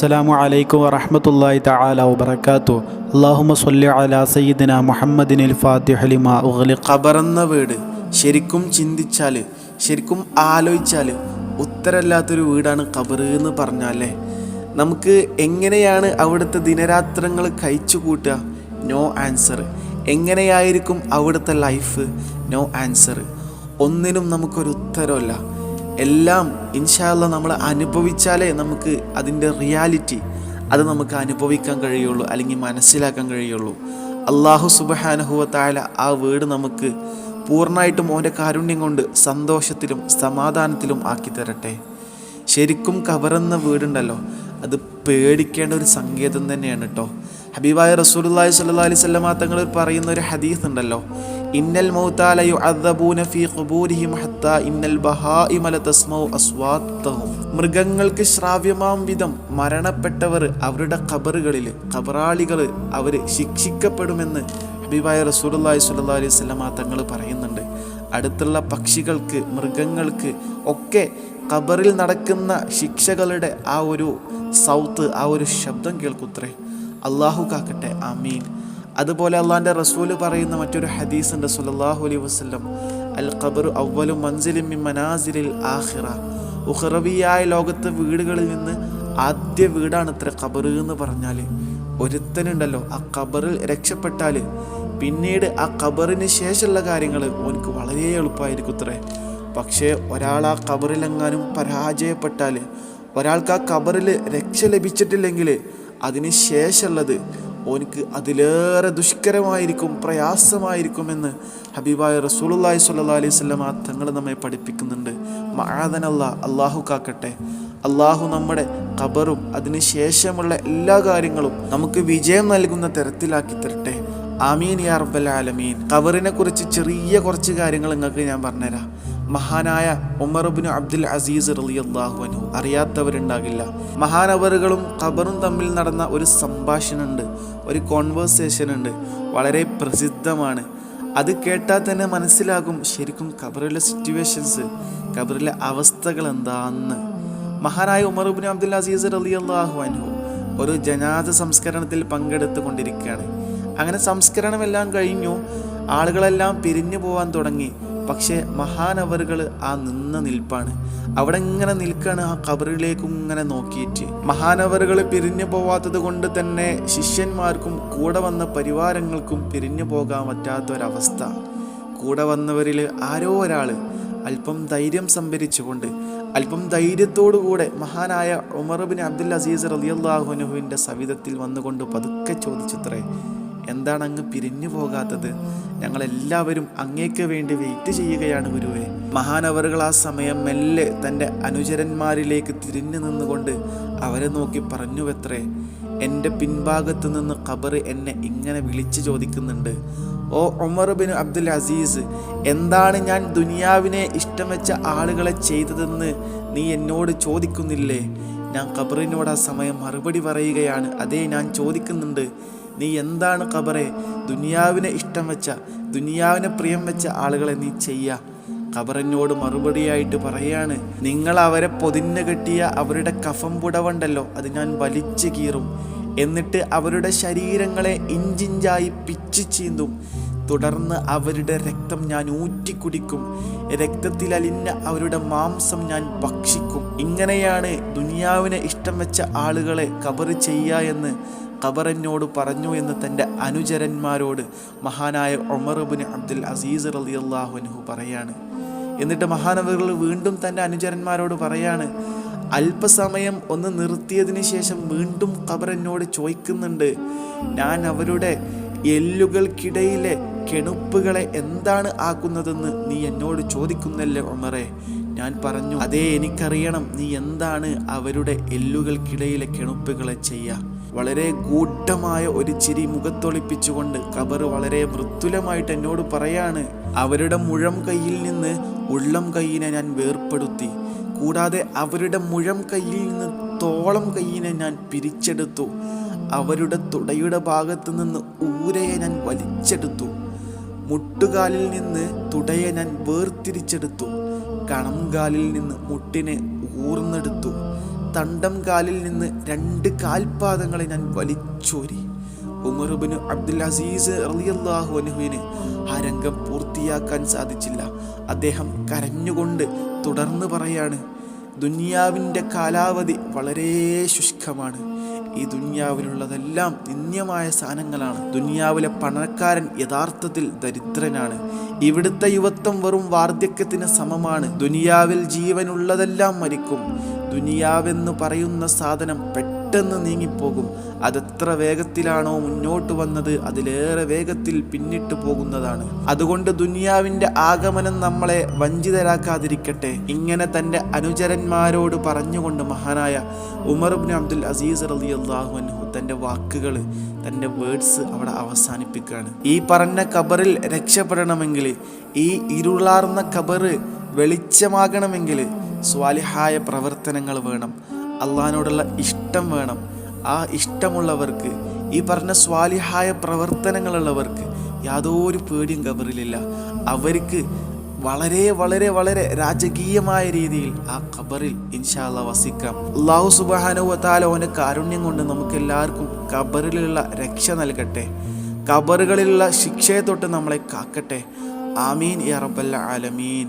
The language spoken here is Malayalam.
അസ്സലാമു അലൈക്കും വറഹമത്തല്ലാഹി തആല വബറകാതു അല്ലാഹുമ്മ സ്വല്ലി അലാ സയ്യിദിന മുഹമ്മദിനിൽ ലിമാ ഉഗ്ലി. ഖബറെന്ന വീട് ശരിക്കും ചിന്തിച്ചാൽ ശരിക്കും ആലോചിച്ചാൽ ഉത്തരമില്ലാത്തൊരു വീടാണ് ഖബർ എന്ന് പറഞ്ഞാലേ. നമുക്ക് എങ്ങനെയാണ് അവിടുത്തെ ദിനരാത്രങ്ങൾ കഴിച്ചു കൂട്ടുക? നോ ആൻസർ എങ്ങനെയായിരിക്കും അവിടുത്തെ ലൈഫ്? നോ ആൻസർ ഒന്നിനും നമുക്കൊരു ഉത്തരമില്ല എല്ലാം ഇൻഷാല്ല നമ്മൾ അനുഭവിച്ചാലേ നമുക്ക് അതിന്റെ റിയാലിറ്റി അത് നമുക്ക് അനുഭവിക്കാൻ കഴിയുള്ളൂ അല്ലെങ്കിൽ മനസ്സിലാക്കാൻ കഴിയുള്ളൂ. അള്ളാഹു സുബഹാനുഹുവത്തായ ആ വീട് നമുക്ക് പൂർണമായിട്ടും ഓന്റെ കാരുണ്യം കൊണ്ട് സന്തോഷത്തിലും സമാധാനത്തിലും ആക്കി തരട്ടെ. ശരിക്കും കവറുന്ന വീടുണ്ടല്ലോ അത് പേടിക്കേണ്ട ഒരു സങ്കേതം തന്നെയാണ് കേട്ടോ ഹബീബായ റസൂലുള്ളാഹി സ്വല്ലല്ലാഹി അലൈഹി വസല്ലമ തങ്ങൾ പറയുന്ന ഒരു ഹദീസ് ഉണ്ടല്ലോ. ഇന്നൽ മൗത്താലയു യുഅദ്ദബൂന ഫീ ഖുബൂരിഹിം ഹത്താ ഇന്നൽ ബഹായിമ ലതസ്മഉ അസ്വാത്തഹും. മൃഗങ്ങൾക്ക് ശ്രാവ്യമാം വിധം മരണപ്പെട്ടവർ അവരുടെ ഖബറുകളിൽ ഖബറാളികൾ അവർ ശിക്ഷിക്കപ്പെടുമെന്ന് ഹബീബായ റസൂലുള്ളാഹി സ്വല്ലല്ലാഹി അലൈഹി വസല്ലമ തങ്ങൾ പറയുന്നുണ്ട്. അടുത്തുള്ള പക്ഷികൾക്ക് മൃഗങ്ങൾക്ക് ഒക്കെ ഖബറിൽ നടക്കുന്ന ശിക്ഷകളുടെ ആ ഒരു സൗത്ത് ആ ഒരു ശബ്ദം കേൾക്കുത്രേ. അള്ളാഹു കാക്കട്ടെ ആമീൻ. അതുപോലെ അള്ളാഹിന്റെ റസൂൽ പറയുന്ന മറ്റൊരു ഹദീസ് ഉണ്ട് സുലല്ലാഹു അലൈഹി വസല്ലം. അൽ ഖബർ അവലും മൻസിലും മിൻ മനാസിലിൽ ആഹിറ ഉഖറവിയായ ലോകത്തെ വീടുകളിൽ നിന്ന് ആദ്യ വീടാണ് ഇത്ര ഖബർ എന്ന് പറഞ്ഞാൽ ഒരുത്തനുണ്ടല്ലോ ആ ഖബറിൽ രക്ഷപ്പെട്ടാൽ പിന്നീട് ആ ഖബറിന് ശേഷമുള്ള കാര്യങ്ങൾ ഓനക്ക് വളരെ എളുപ്പമായിരിക്കും ഇത്രേ. പക്ഷേ ഒരാൾ ആ ഖബറിലെങ്ങാനും പരാജയപ്പെട്ടാൽ ഒരാൾക്ക് ആ ഖബറിൽ രക്ഷ ലഭിച്ചിട്ടില്ലെങ്കിൽ അതിന് ശേഷമുള്ളത് ഓനിക്ക് അതിലേറെ ദുഷ്കരമായിരിക്കും പ്രയാസമായിരിക്കുമെന്ന് ഹബീബായ റസൂലുള്ളാഹി സ്വല്ലല്ലാഹി അലൈഹി വസല്ലം തങ്ങൾ നമ്മെ പഠിപ്പിക്കുന്നുണ്ട്. മഹാദനല്ല അള്ളാഹു കാക്കട്ടെ. അള്ളാഹു നമ്മുടെ ഖബറും അതിന് ശേഷമുള്ള എല്ലാ കാര്യങ്ങളും നമുക്ക് വിജയം നൽകുന്ന തരത്തിലാക്കി തരട്ടെ. ആമീൻ യാ റബ്ബൽ ആലമീൻ. ഖബറിനെ കുറിച്ച് ചെറിയ കുറച്ച് കാര്യങ്ങൾ നിങ്ങൾക്ക് ഞാൻ പറഞ്ഞുതരാം. മഹാനായ ഉമർബിന് അബ്ദുൽ അസീസ് റളിയല്ലാഹു അൻഹു. അറിയാത്തവരുണ്ടാകില്ല. മഹാനവറുകളും ഖബറും തമ്മിൽ നടന്ന ഒരു സംഭാഷണമുണ്ട്. ഒരു കോൺവേഴ്സേഷൻ ഉണ്ട് വളരെ പ്രസിദ്ധമാണ്. അത് കേട്ടാൽ തന്നെ മനസ്സിലാകും ശരിക്കും ഖബറിലെ സിറ്റുവേഷൻസ് ഖബറിലെ അവസ്ഥകൾ എന്താന്ന്. മഹാനായ ഉമർബിൻ അബ്ദുൽ അസീസ് റളിയല്ലാഹു അൻഹു ഒരു ജനാദ സംസ്കരണത്തിൽ പങ്കെടുത്തു കൊണ്ടിരിക്കുകയാണ് അങ്ങനെ സംസ്കരണമെല്ലാം കഴിഞ്ഞു. ആളുകളെല്ലാം പിരിഞ്ഞു പോകാൻ തുടങ്ങി. പക്ഷേ മഹാനവറുകൾ ആ നിന്ന നിൽപ്പാണ്. അവിടെ ഇങ്ങനെ നിൽക്കാണ് ആ കബറിലേക്കും ഇങ്ങനെ നോക്കിയിട്ട്. മഹാനവറുകൾ പിരിഞ്ഞു പോവാത്തത് കൊണ്ട് തന്നെ ശിഷ്യന്മാർക്കും കൂടെ വന്ന പരിവാരങ്ങൾക്കും പിരിഞ്ഞു പോകാൻ പറ്റാത്തൊരവസ്ഥ. കൂടെ വന്നവരിൽ ആരോ ഒരാൾ അല്പം ധൈര്യം സംഭരിച്ചുകൊണ്ട് അല്പം ധൈര്യത്തോടുകൂടെ മഹാനായ ഉമർബിൻ അബ്ദുൽ അസീസ് റലിയല്ലാഹുനുഹുവിന്റെ സവിധത്തിൽ വന്നുകൊണ്ട് പതുക്കെ ചോദിച്ചത്രേ എന്താണ് അങ്ങ് പിരിഞ്ഞു പോകാത്തത്? ഞങ്ങളെല്ലാവരും അങ്ങേക്ക് വേണ്ടി വെയിറ്റ് ചെയ്യുകയാണ് ഗുരുവേ. മഹാനവറുകൾ ആ സമയം മെല്ലെ തന്റെ അനുചരന്മാരിലേക്ക് തിരിഞ്ഞു നിന്നുകൊണ്ട് അവരെ നോക്കി പറഞ്ഞുവെത്രേ എന്റെ പിൻഭാഗത്തു നിന്ന് ഖബർ എന്നെ ഇങ്ങനെ വിളിച്ചു ചോദിക്കുന്നുണ്ട്. ഓ ഒമർ ബിൻ അബ്ദുൽ അസീസ് എന്താണ് ഞാൻ ദുനിയാവിനെ ഇഷ്ടം വെച്ച ആളുകളെ ചെയ്തതെന്ന് നീ എന്നോട് ചോദിക്കുന്നില്ലേ? ഞാൻ ഖബറിനോട് ആ സമയം മറുപടി പറയുകയാണ് അതേ ഞാൻ ചോദിക്കുന്നുണ്ട്. നീ എന്താണ് ഖബറെ? ദുനിയാവിനെ ഇഷ്ടം വെച്ച ദുനിയാവിനെ പ്രിയം വെച്ച ആളുകളെ നീ ചെയ്യ. ഖബറിനോട് മറുപടിയായിട്ട് പറയാണ് നിങ്ങൾ അവരെ പൊതിഞ്ഞു കെട്ടിയ അവരുടെ കഫം പുടവുണ്ടല്ലോ അത് ഞാൻ വലിച്ചു കീറും. എന്നിട്ട് അവരുടെ ശരീരങ്ങളെ ഇഞ്ചിഞ്ചായി പിച്ചു ചീന്തും. തുടർന്ന് അവരുടെ രക്തം ഞാൻ ഊറ്റിക്കുടിക്കും. രക്തത്തിൽ അലിഞ്ഞ അവരുടെ മാംസം ഞാൻ ഭക്ഷിക്കും. ഇങ്ങനെയാണ് ദുനിയാവിനെ ഇഷ്ടം വെച്ച ആളുകളെ കബറ് ചെയ്യുക എന്ന് ഖബർ എന്നോട് പറഞ്ഞു എന്ന് തന്റെ അനുചരന്മാരോട് മഹാനായ ഉമർബിൻ അബ്ദുൽ അസീസ് റളിയല്ലാഹു അൻഹു പറയാണ്. എന്നിട്ട് മഹാനവറുകൾ വീണ്ടും തന്റെ അനുചരന്മാരോട് പറയാണ് അല്പസമയം ഒന്ന് നിർത്തിയതിന് ശേഷം വീണ്ടും ഖബർന്നോട് ചോദിക്കുന്നുണ്ട് ഞാൻ അവരുടെ എല്ലുകൾക്കിടയിലെ കെണുപ്പുകളെ എന്താണ് ആക്കുന്നതെന്ന് നീ എന്നോട് ചോദിക്കുന്നല്ലേ ഒമറെ ഞാൻ പറഞ്ഞു അതേ എനിക്കറിയണം നീ എന്താണ് അവരുടെ എല്ലുകൾക്കിടയിലെ കെണുപ്പുകളെ ചെയ്യുക? വളരെ ഗൂഢമായ ഒരു ചിരി മുഖത്തൊളിപ്പിച്ചുകൊണ്ട് ഖബർ വളരെ മൃത്തുലമായിട്ട് എന്നോട് പറയാണ് അവരുടെ മുഴം കയ്യിൽ നിന്ന് ഉള്ളം കൈയിനെ ഞാൻ വേർപ്പെടുത്തി. കൂടാതെ അവരുടെ മുഴം കയ്യിൽ നിന്ന് തോളം കൈയിനെ ഞാൻ പിരിച്ചെടുത്തു. അവരുടെ തുടയുടെ ഭാഗത്ത് നിന്ന് ഊരയെ ഞാൻ വലിച്ചെടുത്തു. മുട്ടുകാലിൽ നിന്ന് തുടയെ ഞാൻ വേർതിരിച്ചെടുത്തു. കണംകാലിൽ നിന്ന് മുട്ടിനെ ഊർന്നെടുത്തു. തണ്ടം കാലിൽ നിന്ന് രണ്ട് കാൽപാദങ്ങളെ ഞാൻ വലിച്ചോരി. ഉമറുബിന് അബ്ദുൽ അസീസ് അൻഹുവിന് ആ രംഗം പൂർത്തിയാക്കാൻ സാധിച്ചില്ല. അദ്ദേഹം കരഞ്ഞുകൊണ്ട് തുടർന്ന് പറയാണ് ദുനിയാവിന്റെ കാലാവധി വളരെ ശുഷ്കമാണ്. ഈ ദുനിയാവിലുള്ളതെല്ലാം നിന്ദ്യമായ സാധനങ്ങളാണ്. ദുനിയാവിലെ പണക്കാരൻ യഥാർത്ഥത്തിൽ ദരിദ്രനാണ്. ഇവിടുത്തെ യുവത്വം വെറും വാർദ്ധക്യത്തിന് സമമാണ്. ദുനിയാവിൽ ജീവനുള്ളതെല്ലാം മരിക്കും. ദുനിയാവെന്ന് പറയുന്ന സാധനം പെട്ടെന്ന് നീങ്ങിപ്പോകും. അതെത്ര വേഗത്തിലാണോ മുന്നോട്ട് വന്നത് അതിലേറെ വേഗത്തിൽ പിന്നിട്ട് പോകുന്നതാണ്. അതുകൊണ്ട് ദുനിയാവിന്റെ ആഗമനം നമ്മളെ വഞ്ചിതരാക്കാതിരിക്കട്ടെ. ഇങ്ങനെ തന്റെ അനുചരന്മാരോട് പറഞ്ഞുകൊണ്ട് മഹാനായ ഉമർ ഇബ്നു അബ്ദുൽ അസീസ് റലി അള്ളാഹു അൻഹു തന്റെ വാക്കുകൾ തന്റെ വേർഡ്സ് അവിടെ അവസാനിപ്പിക്കുകയാണ്. ഈ പറഞ്ഞ കബറിൽ രക്ഷപ്പെടണമെങ്കിൽ ഈ ഇരുളാർന്ന കബറ് വെളിച്ചമാകണമെങ്കിൽ സ്വാലിഹായ പ്രവർത്തനങ്ങൾ വേണം. അള്ളഹാനോടുള്ള ഇഷ്ടം വേണം. ആ ഇഷ്ടമുള്ളവർക്ക് ഈ പറഞ്ഞ സ്വാലിഹായ പ്രവർത്തനങ്ങളുള്ളവർക്ക് യാതൊരു പേടിയും കബറിലില്ല. അവർക്ക് വളരെ വളരെ വളരെ രാജകീയമായ രീതിയിൽ ആ ഖബറിൽ ഇൻഷാല്ല വസിക്കാം. അള്ളാഹു ഓന്റെ കാരുണ്യം കൊണ്ട് നമുക്ക് എല്ലാവർക്കും ഖബറിലുള്ള രക്ഷ നൽകട്ടെ. ഖബറുകളിലുള്ള ശിക്ഷയെ തൊട്ട് നമ്മളെ കാക്കട്ടെ. ആമീൻ യാ റബ്ബൽ ആലമീൻ.